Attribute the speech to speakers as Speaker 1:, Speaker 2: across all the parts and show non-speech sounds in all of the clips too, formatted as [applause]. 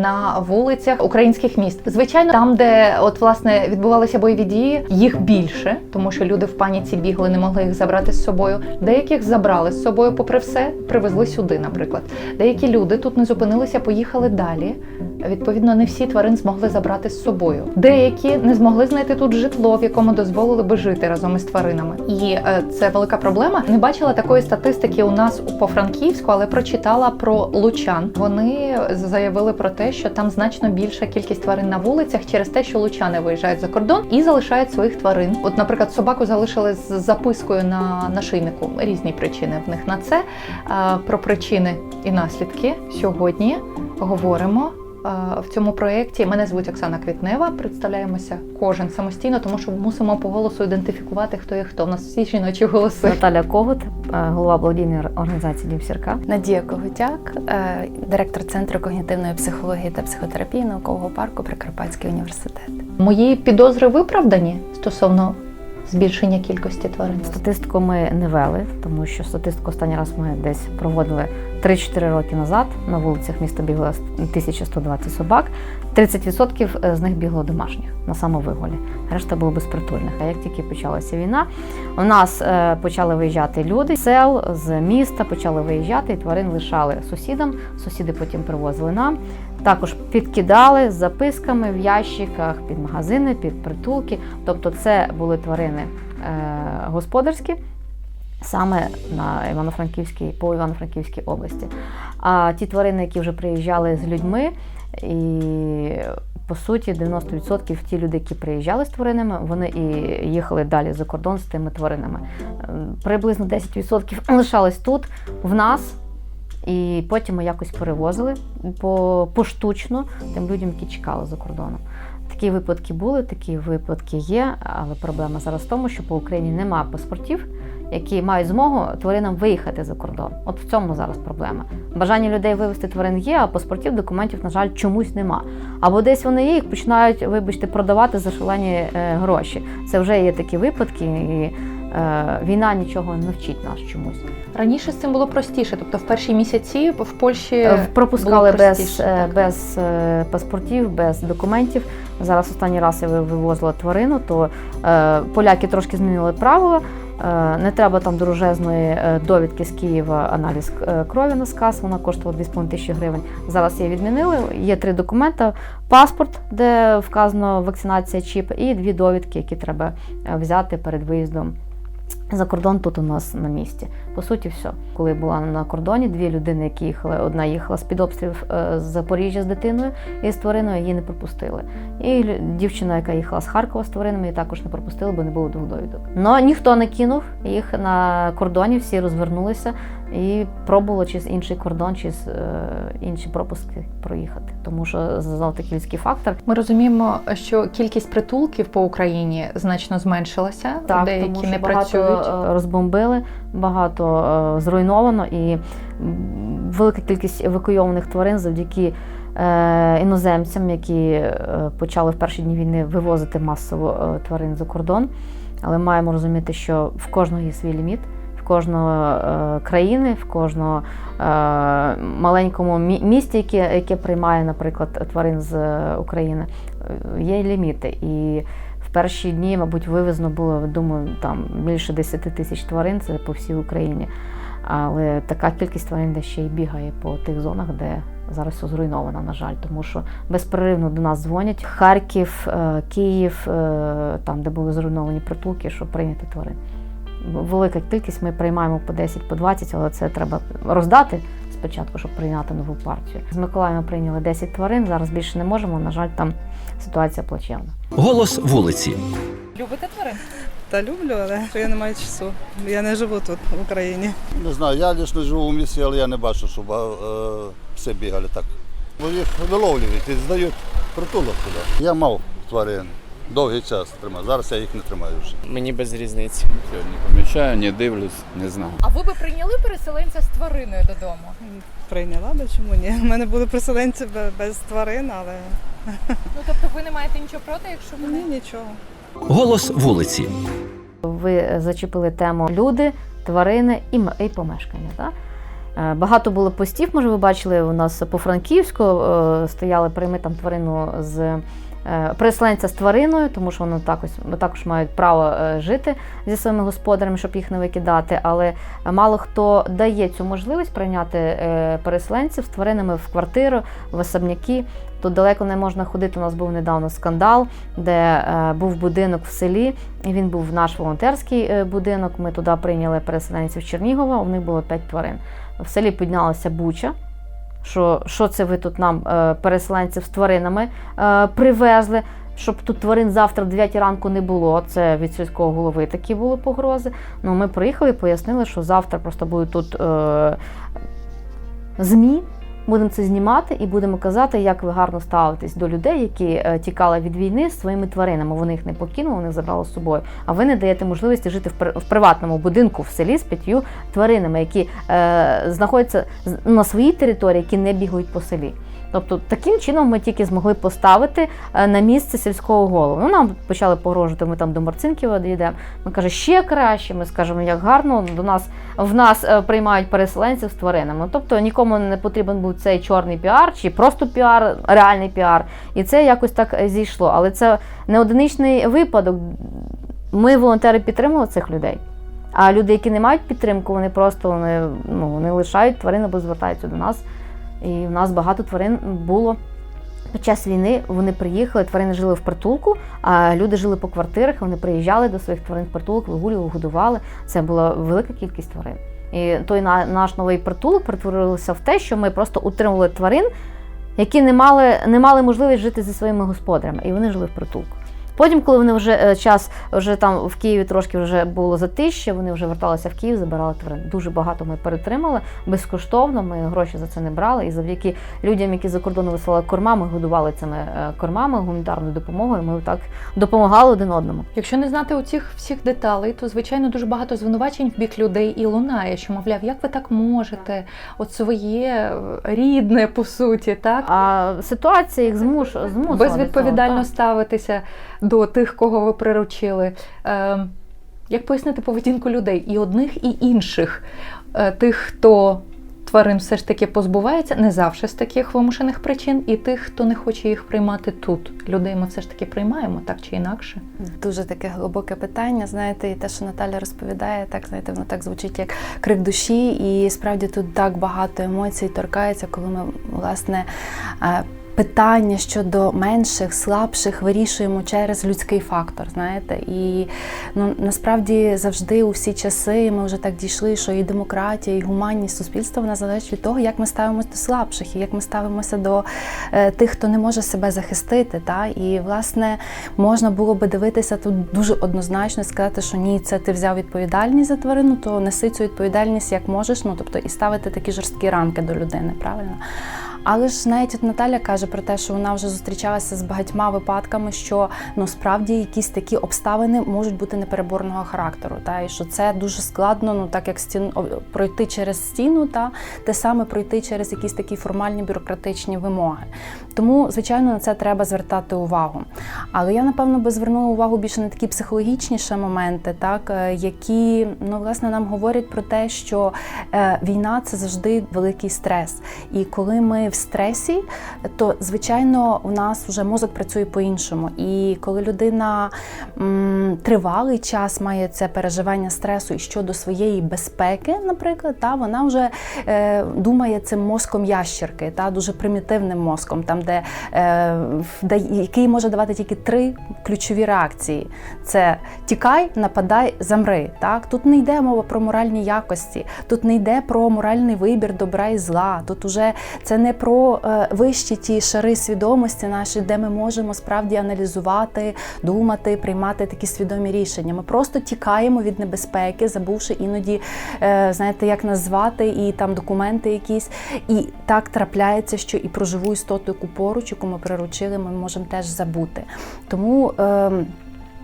Speaker 1: на вулицях українських міст. Звичайно, там, де от власне відбувалися бойові дії, їх більше, тому що люди в паніці бігли, не могли їх забрати з собою. Деяких забрали з собою, попри все, привезли сюди, наприклад. Деякі люди тут не зупинилися, поїхали далі. Відповідно, не всі тварин змогли забрати з собою. Деякі не змогли знайти тут житло, в якому дозволили би жити разом із тваринами. І е, це велика проблема. Не бачила такої статистики у нас по Франківську, але прочитала про лучан. Вони заявили про те, що там значно більша кількість тварин на вулицях через те, що лучани виїжджають за кордон і залишають своїх тварин. От, наприклад, собаку залишили з запискою на нашийнику. Різні причини в них на це. Е, Про причини і наслідки сьогодні говоримо. В цьому проєкті мене звуть Оксана Квітнева. Представляємося кожен самостійно, тому що мусимо по голосу ідентифікувати, хто є хто. У нас всі жіночі голоси.
Speaker 2: Наталя Когут, голова благодійної організації Дім Сірка.
Speaker 3: Надія Когутяк, е, директор Центру когнітивної психології та психотерапії наукового парку Прикарпатський університет.
Speaker 1: Мої підозри виправдані стосовно збільшення кількості тварин.
Speaker 2: Статистику ми не вели, тому що статистику останній раз ми десь проводили 3-4 роки назад. На вулицях міста бігло 1120 собак. 30% з них бігло домашніх на самовиголі. Решта було безпритульних. А як тільки почалася війна, у нас е, почали виїжджати люди з сел, з міста, почали виїжджати, і тварин лишали сусідам. Сусіди потім привозили нам. Також підкидали з записками в ящиках під магазини, під притулки. Тобто, це були тварини е, господарські. Саме на Івано-Франківській по Івано-Франківській області. А ті тварини, які вже приїжджали з людьми, і по суті 90% ті люди, які приїжджали з тваринами, вони і їхали далі за кордон з тими тваринами. Приблизно 10% лишались тут, в нас, і потім ми якось перевозили по, поштучно тим людям, які чекали за кордоном. Такі випадки були, такі випадки є, але проблема зараз в тому, що по Україні немає паспортів, які мають змогу тваринам виїхати за кордон. От в цьому зараз проблема. Бажання людей вивезти тварин є, а паспортів, документів, на жаль, чомусь нема. Або десь вони є, їх починають, вибачте, продавати за шалені е, гроші. Це вже є такі випадки, і е, війна нічого не вчить нас чомусь.
Speaker 1: Раніше з цим було простіше, тобто в перші місяці в Польщі
Speaker 2: Е, Пропускали
Speaker 1: було
Speaker 2: без,
Speaker 1: простіше,
Speaker 2: е,
Speaker 1: так.
Speaker 2: без паспортів, без документів. Зараз останній раз я вивозила тварину, то поляки трошки змінили правила. Е, не треба там дорожезної е, довідки з Києва, аналіз е, крові на сказ, вона коштувала 2,5 тисячі гривень. Зараз її відмінили. Є три документи: паспорт, де вказано вакцинація чіп, і дві довідки, які треба взяти перед виїздом за кордон тут у нас на місці. По суті, все. Коли була на кордоні, дві людини, які їхали, одна їхала з під обстрілів е, з Запоріжжя з дитиною і з твариною, її не пропустили. І дівчина, яка їхала з Харкова з тваринами, її також не пропустили, бо не було двох довідок. Но ніхто не кинув їх на кордоні, всі розвернулися і пробували чи з інший кордон, чи з е, інші пропуски проїхати. Тому що знов таки людський фактор.
Speaker 1: Ми розуміємо, що кількість притулків по Україні значно зменшилася, деякі
Speaker 2: тому що
Speaker 1: не
Speaker 2: багато
Speaker 1: працюють.
Speaker 2: е, розбомбили, багато е, зруйновано і велика кількість евакуйованих тварин завдяки іноземцям, які почали в перші дні війни вивозити масово тварин за кордон. Але маємо розуміти, що в кожного є свій ліміт. В кожного е, країни, в кожного е, маленькому місті, яке, яке приймає, наприклад, тварин з е, України, є ліміти. І в перші дні, мабуть, вивезено було, думаю, там більше 10 тисяч тварин, це по всій Україні. Але така кількість тварин де ще й бігає по тих зонах, де зараз все зруйновано, на жаль, тому що безперервно до нас дзвонять Харків, Київ, там, де були зруйновані притулки, щоб прийняти тварин. Велика кількість ми приймаємо по 10, по 20, але це треба роздати спочатку, щоб прийняти нову партію. З Миколаєва прийняли 10 тварин, зараз більше не можемо. На жаль, там ситуація плачевна.
Speaker 4: Голос вулиці.
Speaker 5: Любите тварин?
Speaker 6: Та люблю, але я не маю часу. Я не живу тут, в Україні.
Speaker 7: Не знаю, я лише живу в місті, але я не бачу, щоб е, все бігали так. Бо їх виловлюють і здають притулок туди. Я мав тварин. Довгий час тримав. Зараз я їх не тримаю вже.
Speaker 5: Мені без різниці.
Speaker 8: Я не помічаю, не дивлюсь, не знаю.
Speaker 9: А ви би прийняли переселенця з твариною додому?
Speaker 6: Прийняла би чому ні? У мене були переселенці без тварин, але [laughs]
Speaker 9: Ну тобто ви не маєте нічого проти, якщо
Speaker 6: ні, нічого.
Speaker 4: Голос вулиці.
Speaker 2: Ви зачепили тему люди, тварини і, і помешкання. Так? Е, Багато було постів, може, ви бачили, у нас по Франківську е, стояли прийми там тварину з переселенця з твариною, тому що вони також, також мають право е, жити зі своїми господарями, щоб їх не викидати. Але мало хто дає цю можливість прийняти е, переселенців з тваринами в квартиру, в особняки. Тут далеко не можна ходити. У нас був недавно скандал, де е, був будинок в селі, він був наш волонтерський е, будинок. Ми туди прийняли переселенців Чернігова. У них було п'ять тварин. В селі піднялася буча. Що, що це ви тут нам, е, переселенців з тваринами, е, привезли, щоб тут тварин завтра в 9 ранку не було. Це від сільського голови такі були погрози. Ну, ми приїхали, і пояснили, що завтра просто будуть тут е, ЗМІ. Будемо це знімати і будемо казати, як ви гарно ставитесь до людей, які е, тікали від війни своїми тваринами. Вони їх не покинули, вони забрали з собою. А ви не даєте можливості жити в, при- в приватному будинку в селі з п'ятью тваринами, які е, знаходяться на своїй території, які не бігають по селі. Тобто таким чином ми тільки змогли поставити е, на місце сільського голову. Ну, нам почали погрожувати, ми там до Марцинківа дійдемо. Ми каже, ще краще. Ми скажемо, як гарно до нас в нас е, приймають переселенців з тваринами. Тобто нікому не потрібен був цей чорний піар, чи просто піар, реальний піар. І це якось так е, зійшло. Але це не одиничний випадок. Ми, волонтери, підтримували цих людей. А люди, які не мають підтримку, вони просто вони, ну, вони лишають тварин або звертаються до нас. І в нас багато тварин було. Під час війни вони приїхали, тварини жили в притулку, а люди жили по квартирах, вони приїжджали до своїх тварин в притулок, вигулювали, годували. Це була велика кількість тварин. І той на- наш новий притулок перетворився в те, що ми просто утримували тварин, які не мали, не мали можливість жити зі своїми господарями, і вони жили в притулку. Потім, коли вони вже е, час вже там в Києві трошки вже було затище, вони вже верталися в Київ, забирали тварин. Дуже багато ми перетримали безкоштовно. Ми гроші за це не брали. І завдяки людям, які за кордону висилали корма, ми годували цими е, кормами, гуманітарною допомогою. Ми так допомагали один одному.
Speaker 1: Якщо не знати оцих всіх деталей, то звичайно дуже багато звинувачень в бік людей і лунає, що мовляв, як ви так можете, от своє е, рідне по суті, так
Speaker 2: А ситуація їх змуш змусила
Speaker 1: безвідповідально ставитися до тих, кого ви приручили. Е, як пояснити поведінку людей і одних, і інших, Е, тих, хто тварин все ж таки позбувається, не завжди з таких вимушених причин, і тих, хто не хоче їх приймати тут. Людей ми все ж таки приймаємо так чи інакше.
Speaker 3: Дуже таке глибоке питання. Знаєте, і те, що Наталя розповідає, так знаєте, воно так звучить як крик душі, і справді тут так багато емоцій торкається, коли ми власне. Питання щодо менших, слабших вирішуємо через людський фактор, знаєте, і ну насправді завжди у всі часи ми вже так дійшли, що і демократія, і гуманність суспільства вона залежить від того, як ми ставимося до слабших, і як ми ставимося до е, тих, хто не може себе захистити. Та? І власне можна було би дивитися тут дуже однозначно сказати, що ні, це ти взяв відповідальність за тварину, то неси цю відповідальність як можеш. Ну тобто і ставити такі жорсткі рамки до людини, правильно? Але ж навіть Наталя каже про те, що вона вже зустрічалася з багатьма випадками, що ну справді якісь такі обставини можуть бути непереборного характеру, та і що це дуже складно, ну так як стін пройти через стіну, та те саме пройти через якісь такі формальні бюрократичні вимоги. Тому, звичайно, на це треба звертати увагу. Але я напевно би звернула увагу більше на такі психологічніші моменти, так е, які ну власне нам говорять про те, що е, війна це завжди великий стрес. І коли ми в стресі, то звичайно у нас вже мозок працює по-іншому. І коли людина м, тривалий час має це переживання стресу і щодо своєї безпеки, наприклад, та вона вже е, думає цим мозком ящерки, та дуже примітивним мозком, там де, е, який може давати тільки три ключові реакції: це тікай, нападай, замри. Так тут не йде мова про моральні якості, тут не йде про моральний вибір добра і зла. Тут уже це не про е, вищі ті шари свідомості наші, де ми можемо справді аналізувати, думати, приймати такі свідомі рішення. Ми просто тікаємо від небезпеки, забувши іноді, е, знаєте, як назвати, і там документи якісь. І так трапляється, що і про живу істоту, яку поруч, яку ми приручили, ми можемо теж забути. Тому. Е,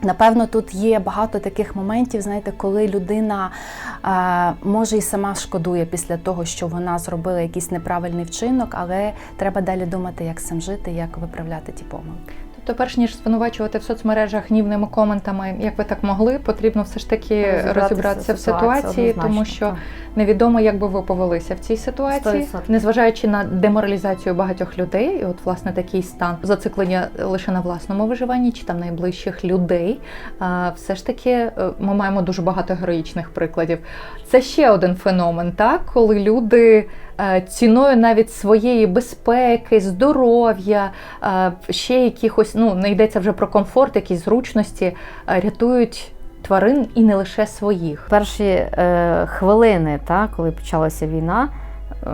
Speaker 3: Напевно, тут є багато таких моментів, знаєте, коли людина е, може і сама шкодує після того, що вона зробила якийсь неправильний вчинок, але треба далі думати, як цим жити, як виправляти ті помилки.
Speaker 1: Тобто, перш ніж звинувачувати в соцмережах гнівними коментами, як ви так могли, потрібно все ж таки
Speaker 2: Розібратися
Speaker 1: розібратися в
Speaker 2: ситуації,
Speaker 1: тому що
Speaker 2: так.
Speaker 1: невідомо, як би ви повелися в цій ситуації,
Speaker 2: 100%.
Speaker 1: незважаючи на деморалізацію багатьох людей, і от власне такий стан зациклення лише на власному виживанні чи там найближчих людей. Все ж таки е, ми маємо дуже багато героїчних прикладів. Це ще один феномен, так коли люди ціною навіть своєї безпеки, здоров'я, е, ще якихось, ну не йдеться вже про комфорт, якісь зручності, е, рятують тварин і не лише своїх.
Speaker 2: Перші е, хвилини, та, коли почалася війна, е,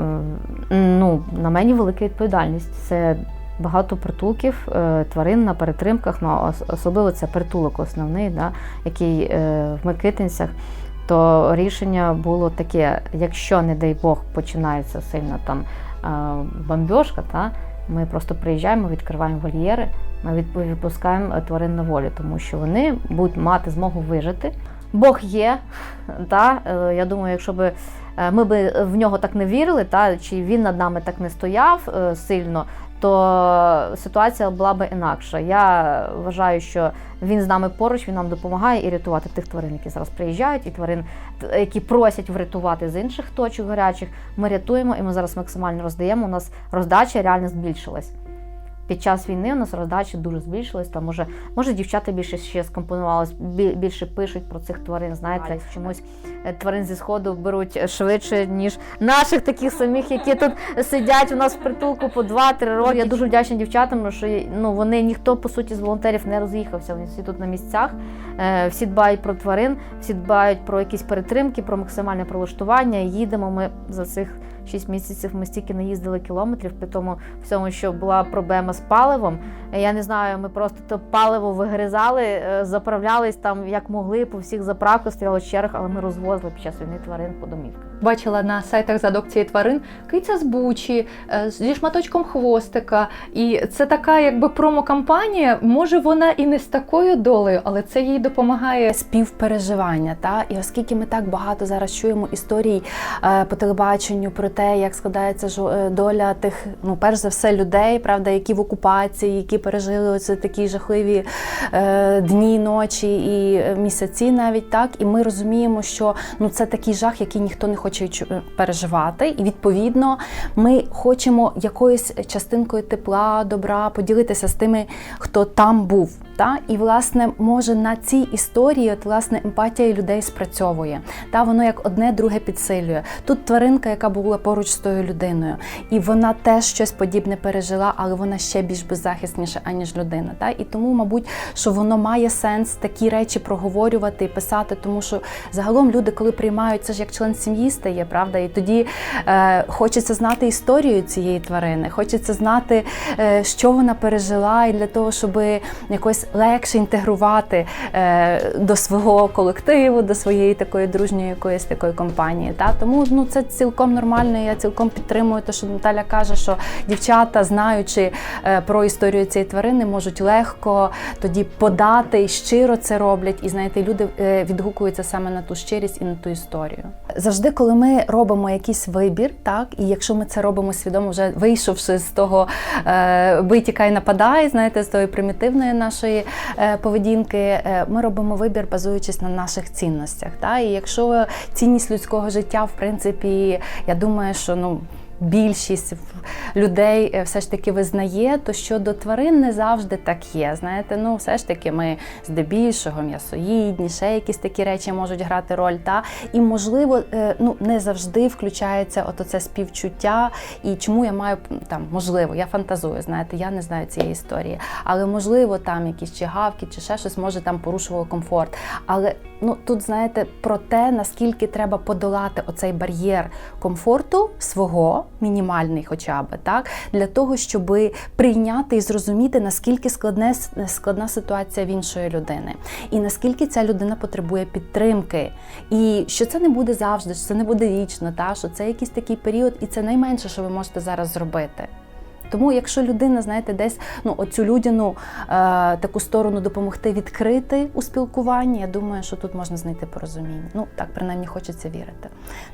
Speaker 2: ну, на мені велика відповідальність. Це багато притулків е, тварин на перетримках, ну, особливо це притулок основний, да, який е, в Микитинцях. То рішення було таке: якщо, не дай Бог, починається сильна там е, бомбьошка, та, ми просто приїжджаємо, відкриваємо вольєри, ми відпу- відпускаємо е, тварин на волю, тому що вони будуть мати змогу вижити. Бог є, [laughs] та, е, я думаю, якщо би ми би в нього так не вірили, та, чи він над нами так не стояв сильно, то ситуація була би інакша. Я вважаю, що він з нами поруч, він нам допомагає і рятувати тих тварин, які зараз приїжджають, і тварин, які просять врятувати з інших точок гарячих. Ми рятуємо і ми зараз максимально роздаємо. У нас роздача реально збільшилась. Під час війни у нас роздача дуже збільшилась. Там може, може дівчата більше ще скомпонувались, більше пишуть про цих тварин. Знаєте, чомусь е, тварин зі сходу беруть швидше, ніж наших таких самих, які тут сидять у нас в притулку по 2-3 роки. Я дуже вдячна дівчатам, що ну вони ніхто по суті з волонтерів не роз'їхався. Вони всі тут на місцях. Е, Всі дбають про тварин, всі дбають про якісь перетримки, про максимальне прилаштування. Їдемо ми за цих 6 місяців. Ми стільки не їздили кілометрів, при тому всьому, що була проблема з паливом. Я не знаю, ми просто то паливо вигризали, е, заправлялись там як могли по всіх заправках, стояла в чергах, але ми розвозили під час війни тварин по домівках.
Speaker 1: Бачила на сайтах з адопції тварин киця з бучі е, зі шматочком хвостика. І це така, якби промо-кампанія. Може, вона і не з такою долею, але це їй допомагає.
Speaker 3: співпереживання. Та? І оскільки ми так багато зараз чуємо історій е, по телебаченню про те, як складається жо- е, доля тих, ну перш за все, людей, правда, які в окупації, які пережили оце такі жахливі дні, ночі і місяці, навіть так. І ми розуміємо, що ну це такий жах, який ніхто не хоче чу- е, переживати. І відповідно ми хочемо якоюсь частинкою тепла, добра поділитися з тими, хто там був. Та? І, власне, може на цій історії от, власне, емпатія людей спрацьовує. Та? Воно як одне друге підсилює. Тут тваринка, яка була поруч з тою людиною, і вона теж щось подібне пережила, але вона ще більш беззахисніша, аніж людина. Та? І тому, мабуть, що воно має сенс такі речі проговорювати і писати, тому що загалом люди, коли приймають, це ж як член сім'ї стає, правда? І тоді е, хочеться знати історію цієї тварини, хочеться знати, е, що вона пережила, і для того, щоб якось легше інтегрувати е, до свого колективу, до своєї такої дружньої якоїсь такої компанії. Та? Тому ну, це цілком нормально. Я цілком підтримую те, що Наталя каже, що дівчата, знаючи е, про історію цієї тварини, можуть легко тоді подати і щиро це роблять. І знаєте, люди е, відгукуються саме на ту щирість і на ту історію. Завжди, коли ми робимо якийсь вибір, так і якщо ми це робимо свідомо, вже вийшовши з того е, бий, тікай, нападай, знаєте, з тої примітивної нашої е, поведінки, е, ми робимо вибір, базуючись на наших цінностях. Та? І якщо цінність людського життя, в принципі, я думаю, що ну. Більшість людей е, все ж таки визнає, то щодо тварин не завжди так є. Знаєте, ну все ж таки ми здебільшого м'ясоїдні, ще якісь такі речі можуть грати роль. Та і можливо, е, ну не завжди включається от оце співчуття. І чому я маю там можливо, я фантазую, знаєте, я не знаю цієї історії, але можливо, там якісь чи гавки, чи ще щось може там порушувало комфорт. Але ну тут знаєте про те, наскільки треба подолати оцей бар'єр комфорту свого мінімальний, хоча б так, для того, щоб прийняти і зрозуміти, наскільки складне складна ситуація в іншої людини, і наскільки ця людина потребує підтримки, і що це не буде завжди, що це не буде вічно, та? Що це якийсь такий період, і це найменше, що ви можете зараз зробити. Тому, якщо людина, знаєте, десь ну оцю людяну е, таку сторону допомогти відкрити у спілкуванні, я думаю, що тут можна знайти порозуміння. Ну так принаймні хочеться вірити.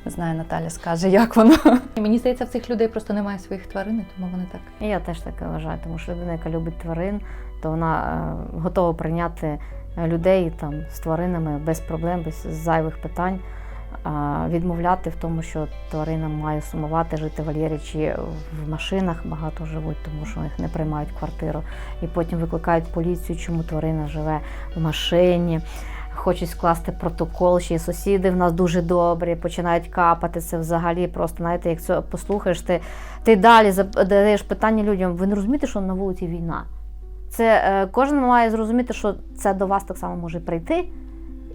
Speaker 3: Не знаю, Наталя скаже, як воно.
Speaker 1: І мені здається, в цих людей просто немає своїх тварин, тому вони так.
Speaker 2: Я теж таке вважаю, тому що людина, яка любить тварин, то вона е, готова прийняти людей там з тваринами без проблем, без зайвих питань. Відмовляти в тому, що тварина має сумувати, жити вольєрі в машинах багато живуть, тому що їх не приймають квартиру. І потім викликають поліцію, чому тварина живе в машині. Хочуть скласти протокол, й сусіди в нас дуже добрі, починають капати. Це взагалі просто, знаєте, як це послухаєш, ти, ти далі задаєш питання людям. Ви не розумієте, що на вулиці війна? Це е, кожен має зрозуміти, що це до вас так само може прийти.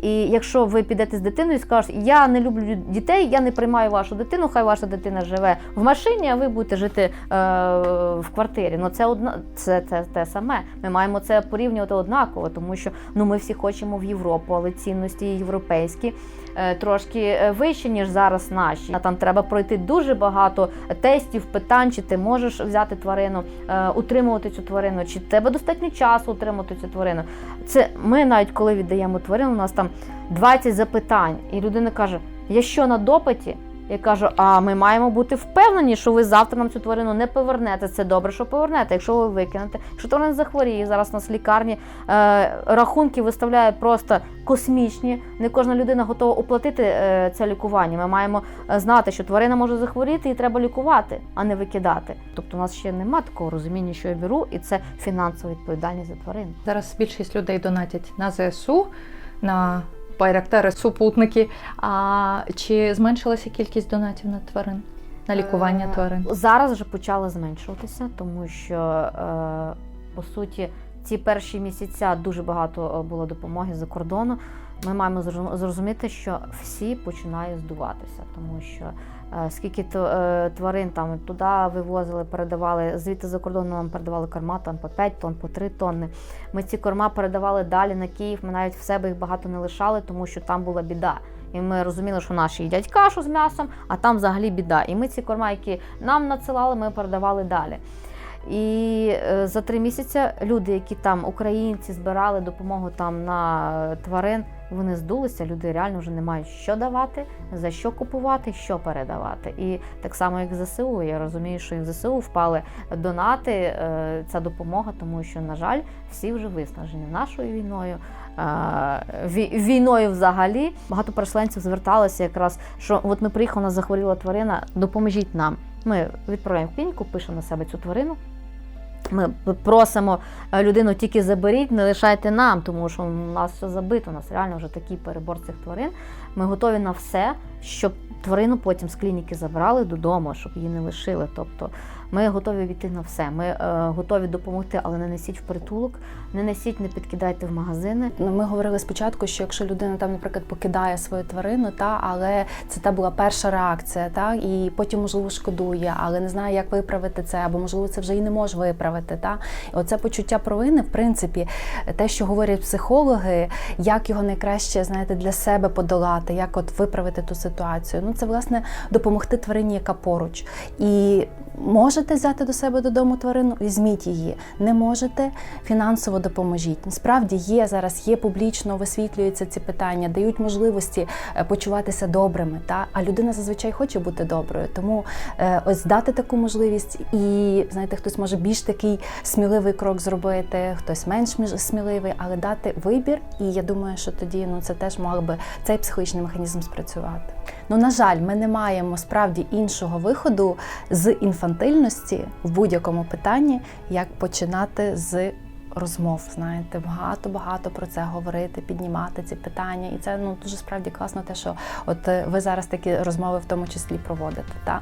Speaker 2: І якщо ви підете з дитиною і скажете, я не люблю дітей, я не приймаю вашу дитину, хай ваша дитина живе в машині, а ви будете жити е, в квартирі. Ну це одна це, це те саме. Ми маємо це порівнювати однаково, тому що ну ми всі хочемо в Європу, але цінності європейські трошки вище, вищі, ніж зараз наші. Там треба пройти дуже багато тестів, питань, чи ти можеш взяти тварину, е, утримувати цю тварину, чи тебе достатньо часу утримувати цю тварину. Це ми навіть коли віддаємо тварину, у нас там 20 запитань, і людина каже: Я що на допиті? Я кажу, а ми маємо бути впевнені, що ви завтра нам цю тварину не повернете. Це добре, що повернете. Якщо ви викинете, якщо тварина захворіє, зараз у нас лікарні е, рахунки виставляють просто космічні. Не кожна людина готова оплатити е, це лікування. Ми маємо е, знати, що тварина може захворіти і треба лікувати, а не викидати. Тобто, у нас ще немає такого розуміння, що я беру, і це фінансова відповідальність за тварин.
Speaker 1: Зараз більшість людей донатять на ЗСУ, на байрактари, супутники. А чи зменшилася кількість донатів на тварин? На лікування
Speaker 2: Е,
Speaker 1: тварин?
Speaker 2: Зараз вже почали зменшуватися, тому що е, по суті ці перші місяця дуже багато е, було допомоги за кордону. Ми маємо зрозуміти, що всі починають здуватися, тому що е, скільки е, тварин там туди вивозили, передавали звідти за кордону нам передавали корма там по 5 тонн, по 3 тонни. Ми ці корма передавали далі на Київ. Ми навіть в себе їх багато не лишали, тому що там була біда. І ми розуміли, що наші їдять кашу з м'ясом, а там взагалі біда. І ми ці корма, які нам надсилали, ми передавали далі. І е, за три місяці люди, які там українці збирали допомогу там на тварин, вони здулися. Люди реально вже не мають що давати, за що купувати, що передавати. І так само, як ЗСУ. Я розумію, що і в ЗСУ впали донати, е, ця допомога, тому що, на жаль, всі вже виснажені нашою війною. е, Війною взагалі багато переселенців зверталися якраз, що от ми приїхали, у захворіла тварина, допоможіть нам. Ми відправляємо в клініку, пишемо на себе цю тварину. Ми просимо е, людину тільки заберіть, не лишайте нам, тому що у нас все забито, у нас реально вже такий перебор цих тварин. Ми готові на все, щоб тварину потім з клініки забрали додому, щоб її не лишили. Тобто ми готові війти на все. Ми е, готові допомогти, але не несіть в притулок, не несіть, не підкидайте в магазини.
Speaker 3: Ну, ми говорили спочатку, що якщо людина там, наприклад, покидає свою тварину, та але це та була перша реакція, та і потім можливо шкодує, але не знає, як виправити це, або можливо це вже і не може виправити. Та оце почуття провини, в принципі, те, що говорять психологи, як його найкраще знаєте для себе подолати, як от виправити ту ситуацію. Ну це власне допомогти тварині, яка поруч. І можете взяти до себе додому тварину, візьміть її. Не можете фінансово допоможіть. Насправді є зараз, є публічно висвітлюються ці питання, дають можливості е, почуватися добрими. Та а людина зазвичай хоче бути доброю. Тому е, ось дати таку можливість, і знаєте, хтось може більш такий сміливий крок зробити, хтось менш сміливий, але дати вибір. І я думаю, що тоді ну це теж мог би цей психологічний механізм спрацювати. Ну на жаль, ми не маємо справді іншого виходу з інфантильності в будь-якому питанні, як починати з розмов. Знаєте, багато багато про це говорити, піднімати ці питання. І це ну дуже справді класно, те, що от е, ви зараз такі розмови в тому числі проводите. Та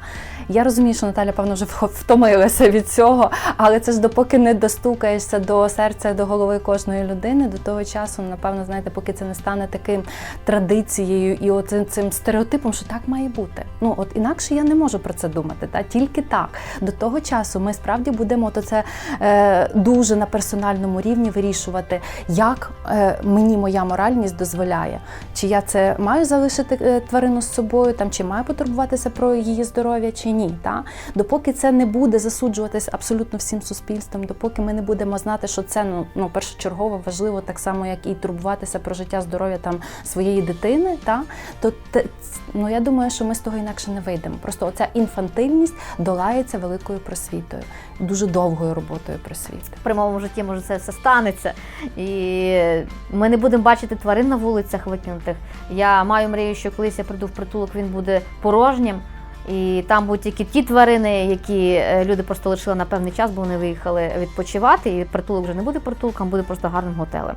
Speaker 3: я розумію, що Наталя, певно, вже втомилася від цього, але це ж допоки не достукаєшся до серця, до голови кожної людини, до того часу, напевно, знаєте, поки це не стане таким традицією і оцим цим стереотипом, що так має бути. Ну от інакше я не можу про це думати. Та тільки так. До того часу ми справді будемо то це е, дуже на персональному рівні вирішувати, як е, мені моя моральність дозволяє, чи я це маю залишити е, тварину з собою, там чи маю потурбуватися про її здоров'я, чи ні. Та? Допоки це не буде засуджуватись абсолютно всім суспільством, допоки ми не будемо знати, що це ну, ну першочергово важливо, так само як і турбуватися про життя здоров'я там своєї дитини, та то ну я думаю, що ми з того інакше не вийдемо. Просто оця інфантильність долається великою просвітою, дуже довгою роботою просвіти.
Speaker 9: в прямому житті може це все станеться. І ми не будемо бачити тварин на вулицях викинутих. Я маю мрію, що колись я прийду в притулок, він буде порожнім. І там будуть тільки ті тварини, які е, люди просто лишили на певний час, бо вони виїхали відпочивати, і притулок вже не буде притулком, буде просто гарним готелем.